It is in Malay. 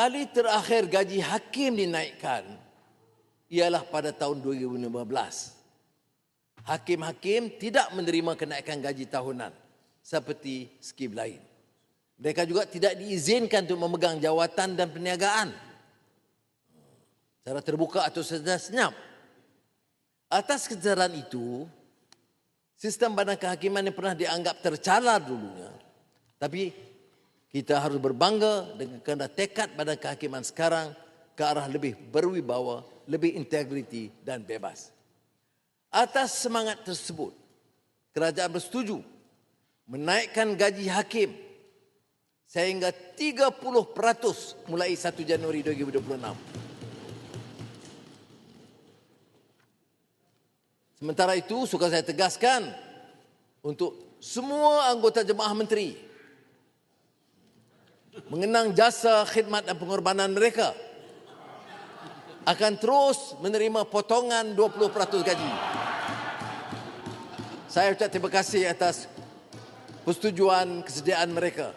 Kali terakhir gaji hakim dinaikkan ialah pada tahun 2015. Hakim-hakim tidak menerima kenaikan gaji tahunan seperti skim lain. Mereka juga tidak diizinkan untuk memegang jawatan dan perniagaan. Secara terbuka atau secara senyap. Atas kesedaran itu, sistem badan kehakiman yang pernah dianggap tercalar dulunya. Tapi kita harus berbangga dengan kerana tekad badan kehakiman sekarang ke arah lebih berwibawa, lebih integriti dan bebas. Atas semangat tersebut, kerajaan bersetuju menaikkan gaji hakim sehingga 30% mulai 1 Januari 2026. Sementara itu, suka saya tegaskan untuk semua anggota jemaah menteri mengenang jasa khidmat dan pengorbanan mereka akan terus menerima potongan 20% gaji. Saya ucap terima kasih atas persetujuan kesediaan mereka.